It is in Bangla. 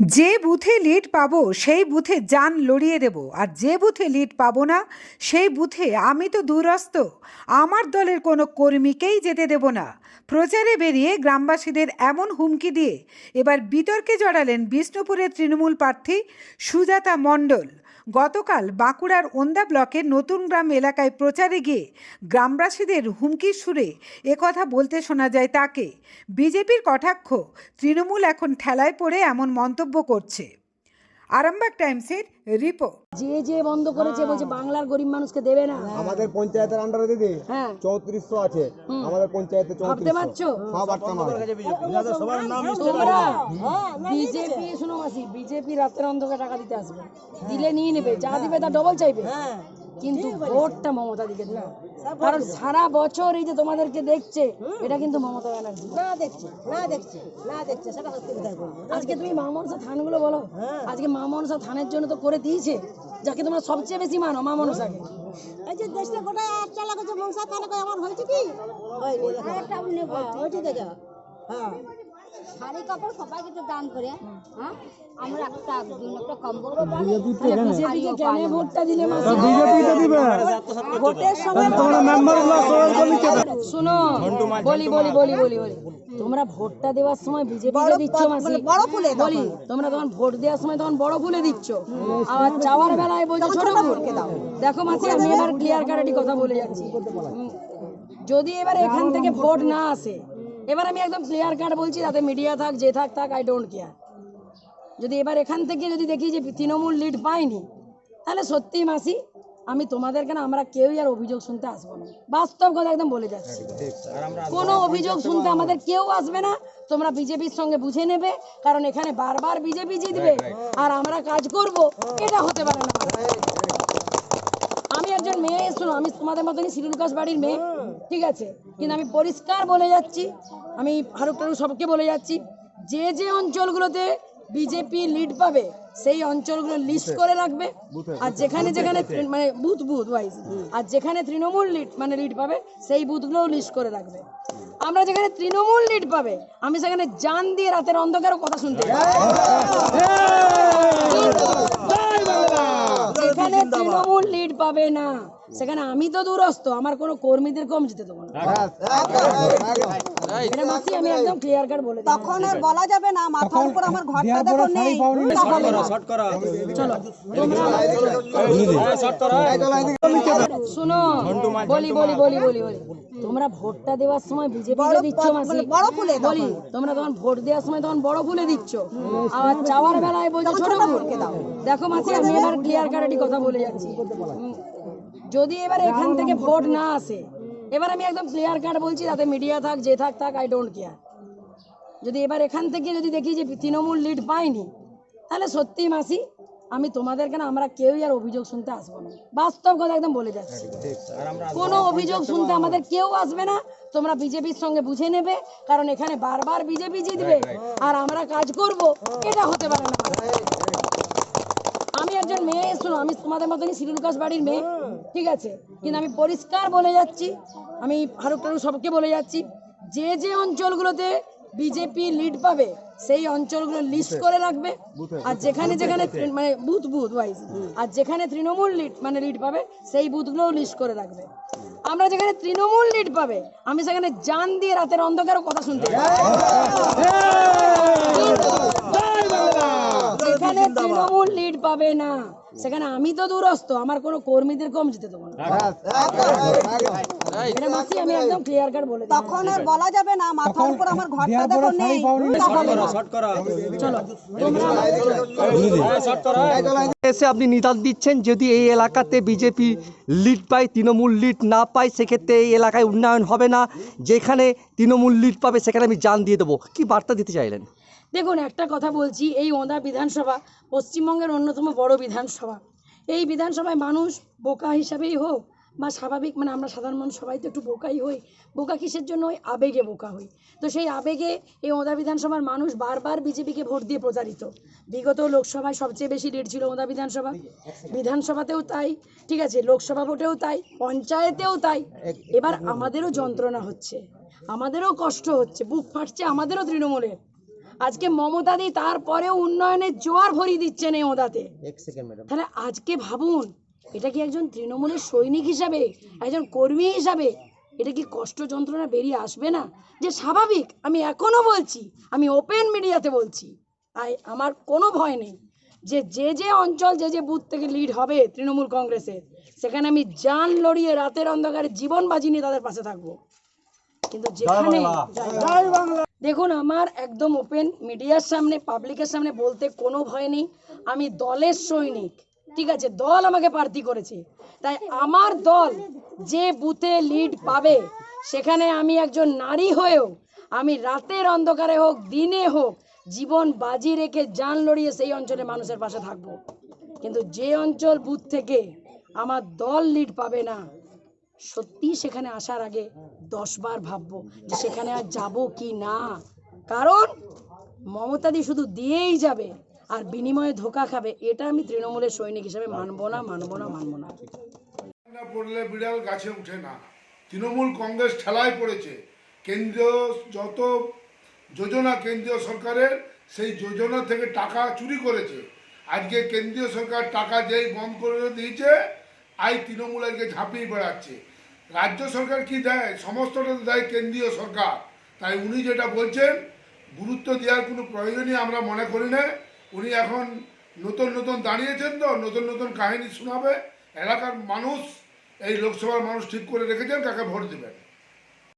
যে বুথে লিড পাবো, সেই বুথে যান লড়িয়ে দেব। আর যে বুথে লিড পাবো না, সেই বুথে আমি তো দূরস্থ আমার দলের কোনো কর্মীকেই যেতে দেব না। প্রচারে বেরিয়ে গ্রামবাসীদের এমন হুমকি দিয়ে এবার বিতর্কে জড়ালেন বিষ্ণুপুরের তৃণমূল প্রার্থী সুজাতা মণ্ডল। গতকাল বাঁকুড়ার ওন্দা ব্লকের নতুন গ্রাম এলাকায় প্রচারে গিয়ে গ্রামবাসীদের হুমকির সুরে একথা বলতে শোনা যায় তাকে। বিজেপির কটাক্ষ, তৃণমূল এখন ঠেলায় পড়ে এমন মন্তব্য করছে। আরামবাগ টাইমসের রিপোর্ট। যে যে বন্ধ করেছে বলছে বাংলার গরিব মানুষকে দেবে না। আমাদের পঞ্চায়েতের আন্ডারে দিদি হ্যাঁ। চৌত্রিশশো আছে। আমাদের পঞ্চায়েতে ভাবতে পারছ? সব তোমরা বিজেপি শুনো মাসি বিজেপি রাতের অন্ধকার টাকা দিতে আসবে। দিলে নিয়ে নেবে যা দিবে তা ডবল চাইবে। কিন্তু ভোটটা মমতা দিকে না কারণ সারা বছর এই যে তোমাদেরকে দেখছে এটা কিন্তু মমতা ব্যানার্জি। না দেখছে না দেখছে না দেখছে সেটা সত্যি কথা আজকে তুমি মা মনসা থানগুলো বলো। আজকে মামনসা থানের জন্য তো করে দিয়েছে যাকে তোমরা সবচেয়ে বেশি মানো মা মনসাকে। এই যে দেশটা গোটায় আর চালা গেছে মংসা তাহলে আমার হয়েছে কি? হয়নি দেখো। হ্যাঁ, ওইটি দেখো। হ্যাঁ। শাড়ি কাপড় দান করে হ্যাঁ? আমরা একটা দিন একটা কম্বলও দান কেন ভোটটা দিলে মাসি। ভোটের সময় শুনো বলি বলি বলি বলি বলি। তোমরা ভোটটা দেওয়ার সময় বিজেপি দিচ্ছ মাসি? বড় ফুলে বলি তোমরা তখন ভোট দেওয়ার সময় তখন বড় ফুলে দিচ্ছ? আবার চাওয়ার বেলায় বলছো ছোট দেখো মাসি আমি এবার ক্লিয়ার কাটাটি কথা বলে যাচ্ছি। যদি এবার এখান থেকে ভোট না আসে এবার আমি একদম ক্লিয়ার কাট বলছি যাতে মিডিয়া থাক যে থাক থাক আই ডোন্ট কেয়ার যদি এবার এখান থেকে যদি দেখি যে তৃণমূল লিড পাইনি তাহলে সত্যি মাসি আমি তোমাদের কেন আমরা কেউই আর অভিযোগ শুনতে আসব না। বাস্তব কথা একদম বলে যাচ্ছি। কোনো অভিযোগ শুনতে আমাদের কেউ আসবে না তোমরা বিজেপির সঙ্গে বুঝে নেবে কারণ এখানে বারবার বিজেপি জিতবে আর আমরা কাজ করব এটা হতে পারে না আমি একজন মেয়ে শোনো আমি তোমাদের মতনই শিরুল কাস বাড়ির মেয়ে। ঠিক আছে? কিন্তু আমি পরিষ্কার বলে যাচ্ছি। আমি ফারুক টারুক সবকে বলে যাচ্ছি। যে যে অঞ্চলগুলোতে বিজেপি লিড পাবে সেই অঞ্চলগুলো লিস্ট করে রাখবে। আর যেখানে যেখানে মানে বুথ বুথ ওয়াইজ আর যেখানে তৃণমূল লিড মানে লিড পাবে সেই বুথগুলোও লিস্ট করে রাখবে। আমরা যেখানে তৃণমূল লিড পাবে আমি সেখানে জান দিয়ে রাতের অন্ধকারও কথা শুনতে। যেখানে তৃণমূল লিড পাবে না সেখানে আমি তো দূরস্থ আমার কোনো কর্মীদের কম যেতে দেবো না। আমি একদম ক্লিয়ার কাট বলে তখন আর বলা যাবে না মাথার উপর আমার ঘরটা দেখো নেই। শুনো বলি বলি বলি বলি বলি। তোমরা ভোটটা দেওয়ার সময় বিজেপি দিচ্ছ মাসি বড় ফুলে বলি তোমরা তখন ভোট দেওয়ার সময় তখন বড় ফুলে দিচ্ছ। আর চাওয়ার বেলায় বলছো ছোট দেখো মাসি আমি এবার ক্লিয়ার কাটাটি কথা বলে যাচ্ছি। যদি এবার এখান থেকে ভোট না আসে এবার আমি একদম ক্লিয়ার কাট বলছি যাতে মিডিয়া থাক যে থাক থাক আই ডোন্ট কেয়ার যদি এবার এখান থেকে যদি দেখি যে তৃণমূল লিড পাইনি তাহলে সত্যি মাসি আমি তোমাদের কেন আমরা কেউই আর অভিযোগ শুনতে আসব না। বাস্তব কথা একদম বলে যাচ্ছি। কোনো অভিযোগ শুনতে আমাদের কেউ আসবে না তোমরা বিজেপির সঙ্গে বুঝে নেবে কারণ এখানে বারবার বিজেপি জিতবে। আর আমরা কাজ করব এটা হতে পারে না। শোনো আমি তোমাদের মতনই শিরুল কাস বাড়ির মেয়ে ঠিক আছে? কিন্তু আমি পরিষ্কার বলে যাচ্ছি আমি ফারুক টারুক সবকে বলে যাচ্ছি যে যে অঞ্চলগুলোতে বিজেপি লিড পাবে সেই অঞ্চলগুলো লিস্ট করে রাখবে। আর যেখানে যেখানে মানে বুথ বুথ ওয়াইজ আর যেখানে তৃণমূল লিড মানে লিড পাবে সেই বুথগুলোও লিস্ট করে রাখবে। আমরা যেখানে তৃণমূল লিড পাবে আমি সেখানে জান দিয়ে রাতের অন্ধকারও কথা শুনতে চাই। যেখানে তৃণমূল লিড পাবে না। সেখানে আমি তো দূরস্থ আমার কোনো কর্মীদের কম যেতে দেবো না। আমি একদম ক্লিয়ার কাট বলে তখন আর বলা যাবে না মাথার উপর আমার ঘরটা দেখো নেই। তা হবে না। চলো। এসে আপনি নিদান দিচ্ছেন যদি এই এলাকাতে বিজেপি লিড পায় তৃণমূল লিড না পায় সেক্ষেত্রে এই এলাকায় উন্নয়ন হবে না। যেখানে তৃণমূল লিড পাবে সেখানে আমি জান দিয়ে দেবো। কি বার্তা দিতে চাইলেন? দেখুন, একটা কথা বলছি, এই ওঁদা বিধানসভা পশ্চিমবঙ্গের অন্যতম বড় বিধানসভা। এই বিধানসভায় মানুষ বোকা হিসাবেই হোক বা স্বাভাবিক মানে আমরা সাধারণ মানুষ সবাই তো একটু বোকাই হই, বোকা কিসের জন্য ওই আবেগে বোকা হই। তো সেই আবেগে এই ওঁদা বিধানসভার মানুষ বারবার বিজেপিকে ভোট দিয়ে প্রচারিত বিগত লোকসভায় সবচেয়ে বেশি লিড ছিল ওঁদা বিধানসভা। বিধানসভাতেও তাই, ঠিক আছে, লোকসভা ভোটেও তাই, পঞ্চায়েতেও তাই। এবার আমাদেরও যন্ত্রণা হচ্ছে, আমাদেরও কষ্ট হচ্ছে, বুক ফাটছে আমাদেরও তৃণমূলের। আজকে মমতাদি তারপরেও উন্নয়নের জোয়ার ভরিয়ে দিচ্ছেন এই ওদাতে। এক সেকেন্ড ম্যাডাম তাহলে আজকে ভাবুন এটা কি একজন তৃণমূলের সৈনিক হিসাবে একজন কর্মী হিসাবে এটা কি কষ্ট যন্ত্রণা বেরিয়ে আসবে না? যে স্বাভাবিক আমি এখনও বলছি আমি ওপেন মিডিয়াতে বলছি তাই আমার কোনো ভয় নেই যে যে যে অঞ্চল যে যে বুথ থেকে লিড হবে তৃণমূল কংগ্রেসের সেখানে আমি জান লড়িয়ে রাতের অন্ধকারে জীবন বাজি নিয়ে তাদের পাশে থাকব। কিন্তু যেখানে দেখুন, আমার একদম ওপেন মিডিয়ার সামনে পাবলিকের সামনে বলতে কোনো ভয় নেই। আমি দলের সৈনিক, ঠিক আছে? দল আমাকে প্রার্থী করেছে। তাই আমার দল যে বুথে লিড পাবে, সেখানে আমি একজন নারী হয়েও, আমি রাতের অন্ধকারে হোক, দিনে হোক, জীবন বাজি রেখে জান লড়িয়ে সেই অঞ্চলে মানুষের পাশে থাকব। কিন্তু যে অঞ্চল বুথ থেকে আমার দল লিড পাবে না সত্যি সেখানে আসার আগে দশবার ভাববো যে সেখানে আর যাব কি না। কারণ মমতাদি শুধু দিয়েই যাবে আর বিনিময়ে ধোকা খাবে, এটা আমি তৃণমূলের সৈনিক হিসাবে মানবো না মানবো না মানবো না পড়লে বিড়াল গাছে উঠে না। তৃণমূল কংগ্রেস ঠেলায় পড়েছে। কেন্দ্রীয় যত যোজনা কেন্দ্রীয় সরকারের, সেই যোজনা থেকে টাকা চুরি করেছে। আজকে কেন্দ্রীয় সরকার টাকা যেই বন্ধ করে দিয়েছে, আই তৃণমূল আজকে ঝাঁপিয়ে বেড়াচ্ছে। রাজ্য সরকার কি দেয়? সমস্তটা দেয় কেন্দ্রীয় সরকার। তাই উনি যেটা বলছেন, গুরুত্ব দেওয়ার কোনো প্রয়োজনই আমরা মনে করি না। উনি এখন নতুন নতুন দাঁড়িয়েছেন তো, নতুন নতুন কাহিনী শোনাবে। এলাকার মানুষ, এই লোকসভার মানুষ ঠিক করে রেখেছেন, কাকে ভোট দেবেন?